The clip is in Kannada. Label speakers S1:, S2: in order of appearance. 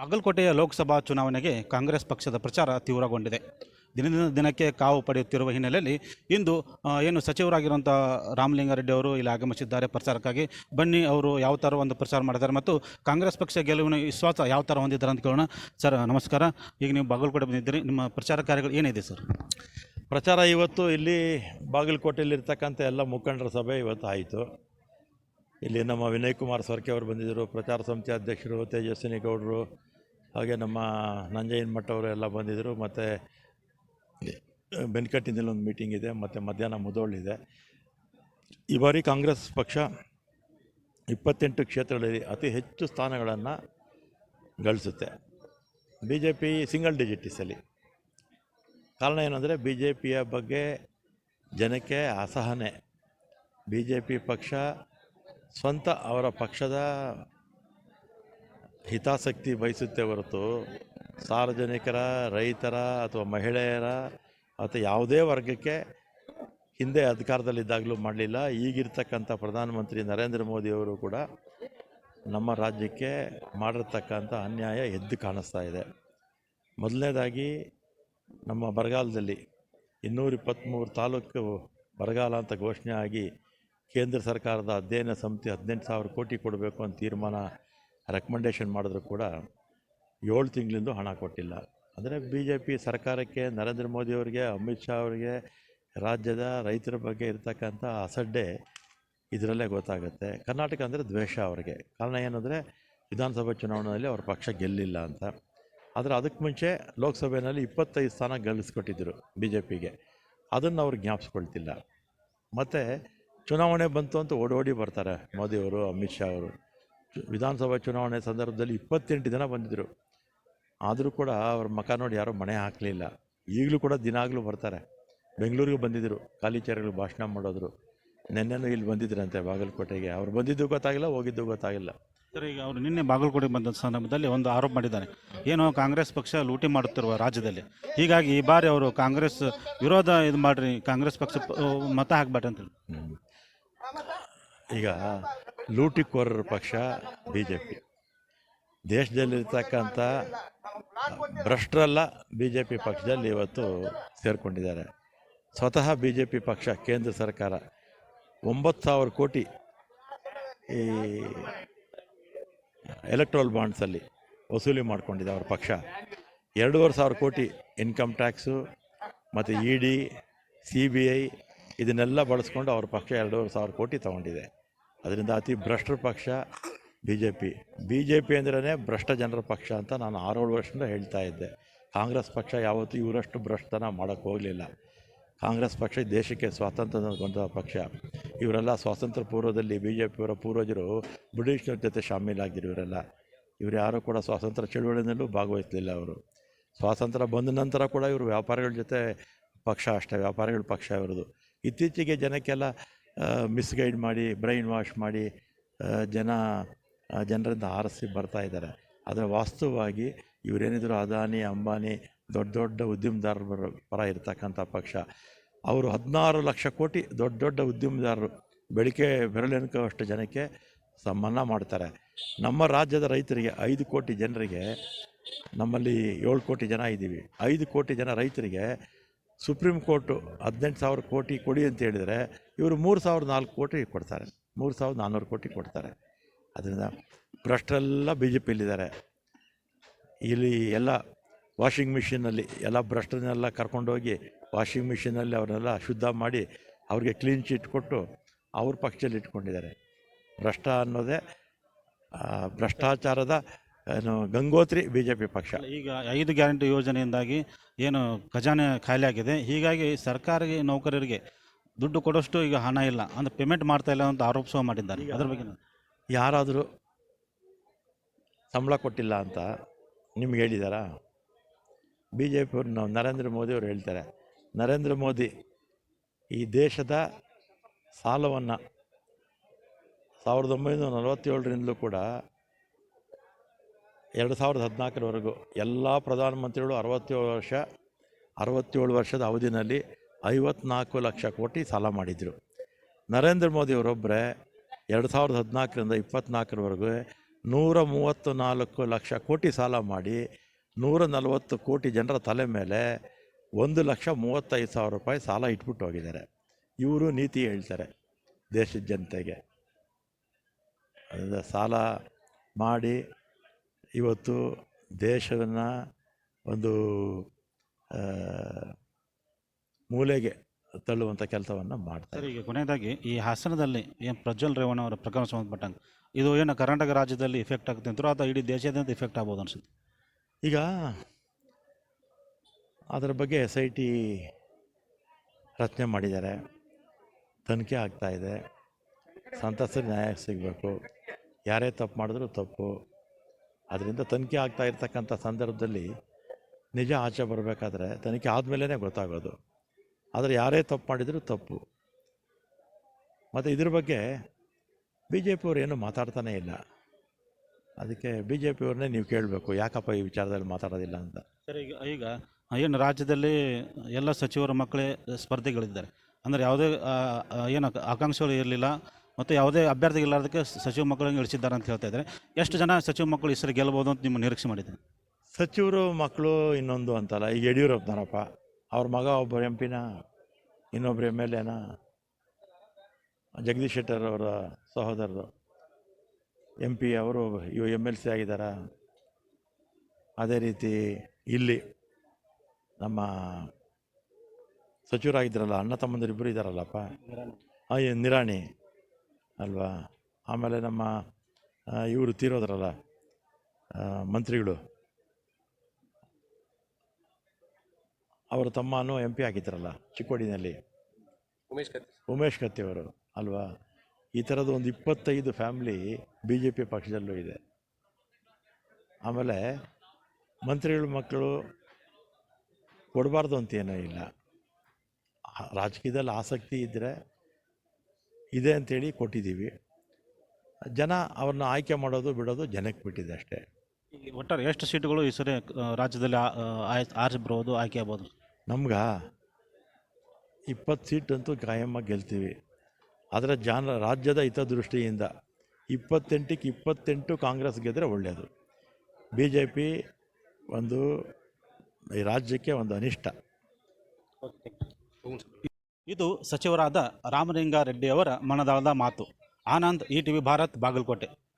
S1: ಬಾಗಲಕೋಟೆಯ ಲೋಕಸಭಾ ಚುನಾವಣೆಗೆ ಕಾಂಗ್ರೆಸ್ ಪಕ್ಷದ ಪ್ರಚಾರ ತೀವ್ರಗೊಂಡಿದೆ. ದಿನದಿಂದ ದಿನಕ್ಕೆ ಕಾವು ಪಡೆಯುತ್ತಿರುವ ಹಿನ್ನೆಲೆಯಲ್ಲಿ ಇಂದು ಏನು ಸಚಿವರಾಗಿರುವಂಥ ರಾಮಲಿಂಗಾರೆಡ್ಡಿ ಅವರು ಇಲ್ಲಿ ಆಗಮಿಸಿದ್ದಾರೆ. ಪ್ರಚಾರಕ್ಕಾಗಿ ಬನ್ನಿ, ಅವರು ಯಾವ ಥರ ಒಂದು ಪ್ರಚಾರ ಮಾಡಿದ್ದಾರೆ ಮತ್ತು ಕಾಂಗ್ರೆಸ್ ಪಕ್ಷ ಗೆಲುವಿನ ವಿಶ್ವಾಸ ಯಾವ ಥರ ಹೊಂದಿದ್ದಾರೆ ಅಂತ ಕೇಳೋಣ. ಸರ್, ನಮಸ್ಕಾರ. ಈಗ ನೀವು ಬಾಗಲಕೋಟೆ ಬಂದಿದ್ದೀರಿ. ನಿಮ್ಮ ಪ್ರಚಾರ ಕಾರ್ಯಗಳು ಏನಿದೆ ಸರ್?
S2: ಪ್ರಚಾರ ಇವತ್ತು ಇಲ್ಲಿ ಬಾಗಲಕೋಟೆಯಲ್ಲಿರ್ತಕ್ಕಂಥ ಎಲ್ಲ ಮುಖಂಡರ ಸಭೆ ಇವತ್ತು ಆಯಿತು. ಇಲ್ಲಿ ನಮ್ಮ ವಿನಯ್ ಕುಮಾರ್ ಸೊರ್ಕೆ ಅವರು ಬಂದಿದ್ದರು, ಪ್ರಚಾರ ಸಮಿತಿ ಅಧ್ಯಕ್ಷರು, ತೇಜಸ್ವಿನಿ ಗೌಡರು ಹಾಗೆ ನಮ್ಮ ನಂಜಯ್ಯನ ಎಲ್ಲ ಬಂದಿದ್ದರು ಮತ್ತು ಬೆನ್ಕಟ್ಟಿನಲ್ಲಿ ಒಂದು ಮೀಟಿಂಗ್ ಇದೆ, ಮತ್ತು ಮಧ್ಯಾಹ್ನ ಮುದೋಳಿದೆ ಈ ಬಾರಿ ಕಾಂಗ್ರೆಸ್ ಪಕ್ಷ ಇಪ್ಪತ್ತೆಂಟು ಕ್ಷೇತ್ರಗಳಲ್ಲಿ ಅತಿ ಹೆಚ್ಚು ಸ್ಥಾನಗಳನ್ನು ಗಳಿಸುತ್ತೆ. ಬಿ ಜೆ ಪಿ ಸಿಂಗಲ್ ಡಿಜಿಟಿಸಲ್ಲಿ ಕಾರಣ ಏನಂದರೆ ಬಿ ಜೆ ಪಿಯ ಬಗ್ಗೆ ಜನಕ್ಕೆ ಅಸಹನೆ. ಬಿ ಜೆ ಪಿ ಪಕ್ಷ ಸ್ವಂತ ಅವರ ಪಕ್ಷದ ಹಿತಾಸಕ್ತಿ ಬಯಸುತ್ತೆ ಹೊರತು ಸಾರ್ವಜನಿಕರ, ರೈತರ ಅಥವಾ ಮಹಿಳೆಯರ ಅಥವಾ ಯಾವುದೇ ವರ್ಗಕ್ಕೆ ಹಿಂದೆ ಅಧಿಕಾರದಲ್ಲಿದ್ದಾಗಲೂ ಮಾಡಲಿಲ್ಲ. ಈಗಿರ್ತಕ್ಕಂಥ ಪ್ರಧಾನಮಂತ್ರಿ ನರೇಂದ್ರ ಮೋದಿಯವರು ಕೂಡ ನಮ್ಮ ರಾಜ್ಯಕ್ಕೆ ಮಾಡಿರ್ತಕ್ಕಂಥ ಅನ್ಯಾಯ ಎದ್ದು ಕಾಣಿಸ್ತಾ ಇದೆ. ಮೊದಲನೇದಾಗಿ ನಮ್ಮ ಬರಗಾಲದಲ್ಲಿ ಇನ್ನೂರ ಇಪ್ಪತ್ತ್ಮೂರು ತಾಲೂಕು ಬರಗಾಲ ಅಂತ ಘೋಷಣೆ ಆಗಿ ಕೇಂದ್ರ ಸರ್ಕಾರದ ಅಧ್ಯಯನ ಸಮಿತಿ ಹದಿನೆಂಟು ಸಾವಿರ ಕೋಟಿ ಕೊಡಬೇಕು ಅಂತ ತೀರ್ಮಾನ ರೆಕಮೆಂಡೇಷನ್ ಮಾಡಿದ್ರು ಕೂಡ ಏಳು ತಿಂಗಳಿಂದ ಹಣ ಕೊಟ್ಟಿಲ್ಲ. ಅಂದರೆ ಬಿ ಜೆ ಪಿ ಸರ್ಕಾರಕ್ಕೆ ನರೇಂದ್ರ ಮೋದಿಯವರಿಗೆ ಅಮಿತ್ ಶಾ ಅವರಿಗೆ, ರಾಜ್ಯದ ರೈತರ ಬಗ್ಗೆ ಇರತಕ್ಕಂಥ ಅಸಡ್ಡೆ ಇದರಲ್ಲೇ ಗೊತ್ತಾಗುತ್ತೆ. ಕರ್ನಾಟಕ ಅಂದರೆ ದ್ವೇಷ ಅವರಿಗೆ. ಕಾರಣ ಏನಂದರೆ ವಿಧಾನಸಭೆ ಚುನಾವಣೆಯಲ್ಲಿ ಅವ್ರ ಪಕ್ಷ ಗೆಲ್ಲಿಲ್ಲ ಅಂತ. ಆದರೆ ಅದಕ್ಕೆ ಮುಂಚೆ ಲೋಕಸಭೆಯಲ್ಲಿ ಇಪ್ಪತ್ತೈದು ಸ್ಥಾನ ಗಳಿಸ್ಕೊಟ್ಟಿದ್ದರು ಬಿ ಜೆ ಪಿಗೆ ಅದನ್ನು ಅವ್ರು ಜ್ಞಾಪಿಸ್ಕೊಳ್ತಿಲ್ಲ. ಮತ್ತು ಚುನಾವಣೆ ಬಂತು ಅಂತ ಓಡೋಡಿ ಬರ್ತಾರೆ ಮೋದಿಯವರು, ಅಮಿತ್ ಶಾ ಅವರು. ವಿಧಾನಸಭಾ ಚುನಾವಣೆ ಸಂದರ್ಭದಲ್ಲಿ ಇಪ್ಪತ್ತೆಂಟು ದಿನ ಬಂದಿದ್ದರು ಆದರೂ ಕೂಡ ಅವ್ರ ಮಖ ನೋಡಿ ಯಾರೂ ಮನೆ ಹಾಕಲಿಲ್ಲ. ಈಗಲೂ ಕೂಡ ದಿನಾಗಲೂ ಬರ್ತಾರೆ. ಬೆಂಗಳೂರಿಗೆ ಬಂದಿದ್ದರು ಖಾಲಿ ಚೇರ್ಗಳು ಭಾಷಣ ಮಾಡೋದ್ರು. ನಿನ್ನೆನೂ ಇಲ್ಲಿ ಬಂದಿದ್ರಂತೆ ಬಾಗಲಕೋಟೆಗೆ. ಅವ್ರು ಬಂದಿದ್ದು ಗೊತ್ತಾಗಿಲ್ಲ ಹೋಗಿದ್ದು ಗೊತ್ತಾಗಿಲ್ಲ.
S1: ಸರ್ ಈಗ ಅವರು ನಿನ್ನೆ ಬಾಗಲಕೋಟೆಗೆ ಬಂದ ಸಂದರ್ಭದಲ್ಲಿ ಒಂದು ಆರೋಪ ಮಾಡಿದ್ದಾರೆ. ಏನು ಕಾಂಗ್ರೆಸ್ ಪಕ್ಷ ಲೂಟಿ ಮಾಡುತ್ತಿರುವ ರಾಜ್ಯದಲ್ಲಿ. ಹೀಗಾಗಿ ಈ ಬಾರಿ ಅವರು ಕಾಂಗ್ರೆಸ್ ವಿರೋಧ ಇದು ಮಾಡಿರಿ ಕಾಂಗ್ರೆಸ್ ಪಕ್ಷ ಮತ ಹಾಕ್ಬೇಡ್ರಿ ಅಂತ
S2: ಈಗ ಲೂಟಿಕೋರರ ಪಕ್ಷ ಬಿ ಜೆ ಪಿ ದೇಶದಲ್ಲಿರ್ತಕ್ಕಂಥ ಭ್ರಷ್ಟರೆಲ್ಲ ಬಿ ಜೆ ಪಿ ಪಕ್ಷದಲ್ಲಿ ಇವತ್ತು ಸೇರಿಕೊಂಡಿದ್ದಾರೆ. ಸ್ವತಃ ಬಿ ಜೆ ಪಿ ಪಕ್ಷ, ಕೇಂದ್ರ ಸರ್ಕಾರ ಒಂಬತ್ತು ಸಾವಿರ ಕೋಟಿ ಈ ಎಲೆಕ್ಟ್ರಲ್ ಬಾಂಡ್ಸಲ್ಲಿ ವಸೂಲಿ ಮಾಡ್ಕೊಂಡಿದೆ ಅವ್ರ ಪಕ್ಷ. ಎರಡೂವರೆ ಸಾವಿರ ಕೋಟಿ ಇನ್ಕಮ್ ಟ್ಯಾಕ್ಸು ಮತ್ತು E D C B I ಇದನ್ನೆಲ್ಲ ಬಳಸ್ಕೊಂಡು ಅವ್ರ ಪಕ್ಷ ಎರಡೂವರೆ ಸಾವಿರ ಕೋಟಿ ತೊಗೊಂಡಿದೆ. ಅದರಿಂದ ಅತಿ ಭ್ರಷ್ಟರ ಪಕ್ಷ B J P B J P ಅಂದ್ರೇ ಭ್ರಷ್ಟ ಜನರ ಪಕ್ಷ ಅಂತ ನಾನು ಆರೇಳು ವರ್ಷದಿಂದ ಹೇಳ್ತಾ ಇದ್ದೆ. ಕಾಂಗ್ರೆಸ್ ಪಕ್ಷ ಯಾವತ್ತೂ ಇವರಷ್ಟು ಭ್ರಷ್ಟತನ ಮಾಡೋಕ್ಕೆ ಹೋಗಲಿಲ್ಲ. ಕಾಂಗ್ರೆಸ್ ಪಕ್ಷ ದೇಶಕ್ಕೆ ಸ್ವಾತಂತ್ರ್ಯ ಬಂದ ಪಕ್ಷ. ಇವರೆಲ್ಲ ಸ್ವಾತಂತ್ರ್ಯ ಪೂರ್ವದಲ್ಲಿ ಬಿ ಜೆ ಪಿಯವರ ಪೂರ್ವಜರು ಬ್ರಿಟಿಷರ ಜೊತೆ ಶಾಮೀಲಾಗಿದ್ರು ಇವರೆಲ್ಲ. ಇವರು ಯಾರೂ ಕೂಡ ಸ್ವಾತಂತ್ರ್ಯ ಚಳುವಳಿಯಲ್ಲೂ ಭಾಗವಹಿಸಲಿಲ್ಲ ಅವರು. ಸ್ವಾತಂತ್ರ್ಯ ಬಂದ ನಂತರ ಕೂಡ ಇವರು ವ್ಯಾಪಾರಿಗಳ ಜೊತೆ ಪಕ್ಷ ಅಷ್ಟೇ, ವ್ಯಾಪಾರಿಗಳ ಪಕ್ಷ ಇವರದು ಇತ್ತೀಚೆಗೆ ಜನಕ್ಕೆಲ್ಲ ಮಿಸ್ಗೈಡ್ ಮಾಡಿ, ಬ್ರೈನ್ ವಾಶ್ ಮಾಡಿ ಜನ ಜನರಿಂದ ಆರಿಸಿ ಬರ್ತಾ ಇದ್ದಾರೆ. ಆದರೆ ವಾಸ್ತವವಾಗಿ ಇವರೇನಿದ್ರು ಅದಾನಿ, ಅಂಬಾನಿ, ದೊಡ್ಡ ದೊಡ್ಡ ಉದ್ಯಮದಾರರ ಪರ ಇರ್ತಕ್ಕಂಥ ಪಕ್ಷ. ಅವರು ಹದಿನಾರು ಲಕ್ಷ ಕೋಟಿ ದೊಡ್ಡ ದೊಡ್ಡ ಉದ್ಯಮದಾರರು ಬೆಳಿಗ್ಗೆ ಬೆರಳೆನ್ಕೋವಷ್ಟು ಜನಕ್ಕೆ ಸಮ್ಮಾನ ಮಾಡ್ತಾರೆ. ನಮ್ಮ ರಾಜ್ಯದ ರೈತರಿಗೆ ಐದು ಕೋಟಿ ಜನರಿಗೆ ನಮ್ಮಲ್ಲಿ ಏಳು ಕೋಟಿ ಜನ ಇದ್ದೀವಿ. ಐದು ಕೋಟಿ ಜನ ರೈತರಿಗೆ ಸುಪ್ರೀಂ ಕೋರ್ಟು ಹದಿನೆಂಟು ಸಾವಿರ ಕೋಟಿ ಕೊಡಿ ಅಂತ ಹೇಳಿದರೆ ಇವರು ಮೂರು ಸಾವಿರದ ನಾಲ್ಕು ಕೋಟಿ ಕೊಡ್ತಾರೆ. ಮೂರು ಸಾವಿರದ ನಾನ್ನೂರು ಕೋಟಿ ಕೊಡ್ತಾರೆ. ಅದರಿಂದ ಭ್ರಷ್ಟರೆಲ್ಲ ಬಿ ಜೆ ಪಿಯಲ್ಲಿದ್ದಾರೆ ಇಲ್ಲಿ ಎಲ್ಲ ವಾಷಿಂಗ್ ಮಿಷಿನಲ್ಲಿ ಎಲ್ಲ ಭ್ರಷ್ಟರನ್ನೆಲ್ಲ ಕರ್ಕೊಂಡೋಗಿ ವಾಷಿಂಗ್ ಮಿಷಿನಲ್ಲಿ ಅವರೆಲ್ಲ ಶುದ್ಧ ಮಾಡಿ ಅವ್ರಿಗೆ ಕ್ಲೀನ್ ಚೀಟ್ ಕೊಟ್ಟು ಅವ್ರ ಪಕ್ಷದಲ್ಲಿ ಇಟ್ಕೊಂಡಿದ್ದಾರೆ. ಭ್ರಷ್ಟ ಅನ್ನೋದೇ ಭ್ರಷ್ಟಾಚಾರದ ಏನು ಗಂಗೋತ್ರಿ ಬಿ ಜೆ ಪಿ ಪಕ್ಷ
S1: ಈಗ ಐದು ಗ್ಯಾರಂಟಿ ಯೋಜನೆಯಿಂದಾಗಿ ಏನು ಖಜಾನೆ ಖಾಲಿ ಆಗಿದೆ ಹೀಗಾಗಿ ಸರ್ಕಾರಿ ನೌಕರರಿಗೆ ದುಡ್ಡು ಕೊಡೋಷ್ಟು ಈಗ ಹಣ ಇಲ್ಲ. ಅಂದರೆ ಪೇಮೆಂಟ್ ಮಾಡ್ತಾ ಇಲ್ಲ ಅಂತ ಆರೋಪಿಸುವ ಮಾಡಿದ್ದಾರೆ ಅದ್ರ ಬಗ್ಗೆ
S2: ಯಾರಾದರೂ ಸಂಬಳ ಕೊಟ್ಟಿಲ್ಲ ಅಂತ ನಿಮ್ಗೆ ಹೇಳಿದಾರಾ? ಬಿ ಜೆ ಪಿಯವ್ರು ನಾವು ನರೇಂದ್ರ ಮೋದಿ ಅವರು ಹೇಳ್ತಾರೆ ನರೇಂದ್ರ ಮೋದಿ ಈ ದೇಶದ ಸಾಲವನ್ನು ಸಾವಿರದ ಒಂಬೈನೂರ ನಲವತ್ತೇಳರಿಂದಲೂ ಕೂಡ ಎರಡು ಸಾವಿರದ ಹದಿನಾಲ್ಕರವರೆಗೂ ಎಲ್ಲ ಪ್ರಧಾನಮಂತ್ರಿಗಳು ಅರವತ್ತೇಳು ವರ್ಷ, ಅರವತ್ತೇಳು ವರ್ಷದ ಅವಧಿನಲ್ಲಿ ಐವತ್ನಾಲ್ಕು ಲಕ್ಷ ಕೋಟಿ ಸಾಲ ಮಾಡಿದರು. ನರೇಂದ್ರ ಮೋದಿಯವರೊಬ್ಬರೇ ಎರಡು ಸಾವಿರದ ಹದಿನಾಲ್ಕರಿಂದ ಇಪ್ಪತ್ತ್ನಾಲ್ಕರವರೆಗೂ ನೂರ ಮೂವತ್ತು ನಾಲ್ಕು ಲಕ್ಷ ಕೋಟಿ ಸಾಲ ಮಾಡಿ ನೂರ ನಲವತ್ತು ಕೋಟಿ ಜನರ ತಲೆ ಮೇಲೆ ಒಂದು ಲಕ್ಷ ಮೂವತ್ತೈದು ಸಾವಿರ ರೂಪಾಯಿ ಸಾಲ ಇಟ್ಬಿಟ್ಟು ಹೋಗಿದ್ದಾರೆ. ಇವರು ನೀತಿ ಹೇಳ್ತಾರೆ ದೇಶದ ಜನತೆಗೆ. ಅದರಿಂದ ಸಾಲ ಮಾಡಿ ಇವತ್ತು ದೇಶವನ್ನು ಒಂದು ಮೂಲೆಗೆ ತಳ್ಳುವಂಥ ಕೆಲಸವನ್ನು ಮಾಡ್ತಾರೆ
S1: ಈಗ ಕೊನೆಯದಾಗಿ ಈ ಹಾಸನದಲ್ಲಿ ಏನು ಪ್ರಜ್ವಲ್ ರೇವಣ್ಣ ಅವರ ಪ್ರಕರಣ ಸಂಬಂಧಪಟ್ಟಂಗೆ ಇದು ಏನು ಕರ್ನಾಟಕ ರಾಜ್ಯದಲ್ಲಿ ಇಫೆಕ್ಟ್ ಆಗುತ್ತೆ ಅಂತಾರೋ ಅಥವಾ ಇಡೀ ದೇಶದಿಂದ ಇಫೆಕ್ಟ್ ಆಗ್ಬೋದು ಅನಿಸುತ್ತೆ?
S2: ಈಗ ಅದರ ಬಗ್ಗೆ ಎಸ್ ಐ ಟಿ ರಚನೆ ಮಾಡಿದ್ದಾರೆ. ತನಿಖೆ ಆಗ್ತಾಯಿದೆ ಸಂತ್ರಸ್ತರ ನ್ಯಾಯ ಸಿಗಬೇಕು. ಯಾರೇ ತಪ್ಪು ಮಾಡಿದ್ರು ತಪ್ಪು. ಅದರಿಂದ ತನಿಖೆ ಆಗ್ತಾ ಇರ್ತಕ್ಕಂಥ ಸಂದರ್ಭದಲ್ಲಿ ನಿಜ ಆಚೆ ಬರಬೇಕಾದ್ರೆ ತನಿಖೆ ಆದಮೇಲೆ ಗೊತ್ತಾಗೋದು. ಆದರೆ ಯಾರೇ ತಪ್ಪು ಮಾಡಿದರೂ ತಪ್ಪು. ಮತ್ತು ಇದ್ರ ಬಗ್ಗೆ ಬಿ ಜೆ ಪಿಯವ್ರು ಏನು ಮಾತಾಡ್ತಾನೇ ಇಲ್ಲ. ಅದಕ್ಕೆ ಬಿ ಜೆ ಪಿಯವ್ರನ್ನೇ ನೀವು ಕೇಳಬೇಕು, ಯಾಕಪ್ಪ ಈ ವಿಚಾರದಲ್ಲಿ ಮಾತಾಡೋದಿಲ್ಲ ಅಂತ.
S1: ಸರ್, ಈಗ ಈಗ ಏನು ರಾಜ್ಯದಲ್ಲಿ ಎಲ್ಲ ಸಚಿವರ ಮಕ್ಕಳೇ ಸ್ಪರ್ಧೆಗಳಿದ್ದಾರೆ. ಅಂದರೆ ಯಾವುದೇ ಏನು ಆಕಾಂಕ್ಷೆಗಳು ಇರಲಿಲ್ಲ. ಮತ್ತು ಯಾವುದೇ ಅಭ್ಯರ್ಥಿ ಸಚಿವ ಮಕ್ಕಳನ್ನು ಇಳಿಸಿದ್ದಾರೆ ಅಂತ ಹೇಳ್ತಾ ಇದ್ದಾರೆ. ಎಷ್ಟು ಜನ ಸಚಿವ ಮಕ್ಕಳು ಈ ಸರಿ ಗೆಲ್ಬೋದು ಅಂತ ನಿಮ್ಮ ನಿರೀಕ್ಷೆ ಮಾಡಿದ್ದೀನಿ
S2: ಸಚಿವರು ಮಕ್ಕಳು ಇನ್ನೊಂದು ಅಂತಲ್ಲ, ಈಗ ಯಡಿಯೂರಪ್ಪನವರಪ್ಪ ಅವ್ರ ಮಗ ಒಬ್ಬ ಎಂ ಪಿನ ಇನ್ನೊಬ್ಬರು ಎಂ ಎಲ್ ಎನ, ಜಗದೀಶ್ ಶೆಟ್ಟರ್ ಅವರ ಸಹೋದರರು. ಎಂ ಪಿ ಅವರು ಇವು ಎಂ ಎಲ್ ಸಿ ಆಗಿದ್ದಾರೆ? ಅದೇ ರೀತಿ ಇಲ್ಲಿ ನಮ್ಮ ಸಚಿವರಾಗಿದ್ದಾರಲ್ಲ, ಅಣ್ಣ ತಮ್ಮಂದಿರಿಬ್ಬರು ಇದ್ದಾರಲ್ಲಪ್ಪ. ನಿರಾಣಿ. ಅಲ್ವಾ? ಆಮೇಲೆ ನಮ್ಮ ಇವರು ತೀರೋದ್ರಲ್ಲ ಮಂತ್ರಿಗಳು. ಅವರ ತಮ್ಮನೂ ಎಂ ಪಿ ಆಗಿದ್ರಲ್ಲ ಚಿಕ್ಕೋಡಿನಲ್ಲಿ.
S3: ಉಮೇಶ್ ಕತ್ತಿ
S2: ಉಮೇಶ್ ಕತ್ತಿಯವರು ಅಲ್ವಾ? ಈ ಥರದ ಒಂದು ಇಪ್ಪತ್ತೈದು ಫ್ಯಾಮ್ಲಿ ಬಿ ಜೆ ಪಿ ಪಕ್ಷದಲ್ಲೂ ಇದೆ. ಆಮೇಲೆ ಮಂತ್ರಿಗಳ ಮಕ್ಕಳು ಕೊಡಬಾರ್ದು ಅಂತ ಏನೂ ಇಲ್ಲ. ರಾಜಕೀಯದಲ್ಲಿ ಆಸಕ್ತಿ ಇದ್ದರೆ ಇದೆ ಅಂತೇಳಿ ಕೊಟ್ಟಿದ್ದೀವಿ. ಜನ ಅವ್ರನ್ನ ಆಯ್ಕೆ ಮಾಡೋದು ಬಿಡೋದು ಜನಕ್ಕೆ ಬಿಟ್ಟಿದೆ ಅಷ್ಟೇ.
S1: ಒಟ್ಟಾರೆ ಎಷ್ಟು ಸೀಟುಗಳು ಈ ಸರಿ ಆ, ರಾಜ್ಯದಲ್ಲಿ ಆ- ಆ, ಆಯ್- ಆರಿಸಿ ಬರ್ಬೋದು ಆಯ್ಕೆ ಆಗ್ಬೋದು?
S2: ನಮ್ಗೆ ಇಪ್ಪತ್ತು ಸೀಟ್ ಅಂತೂ ಕಾಯಮ್ಮ ಗೆಲ್ತೀವಿ. ಆದರೆ ಜಾನ ರಾಜ್ಯದ ಹಿತದೃಷ್ಟಿಯಿಂದ ಇಪ್ಪತ್ತೆಂಟಕ್ಕೆ ಇಪ್ಪತ್ತೆಂಟು ಕಾಂಗ್ರೆಸ್ ಗೆದ್ದರೆ ಒಳ್ಳೆಯದು ಬಿ ಜೆ ಪಿ ಒಂದು ಈ ರಾಜ್ಯಕ್ಕೆ ಒಂದು ಅನಿಷ್ಟ.
S1: ಇದು ಸಚಿವರಾದ ರಾಮಲಿಂಗಾರೆಡ್ಡಿಯವರ ಮನದಾಳದ ಮಾತು. Anand E TV Bharat Bagalkot.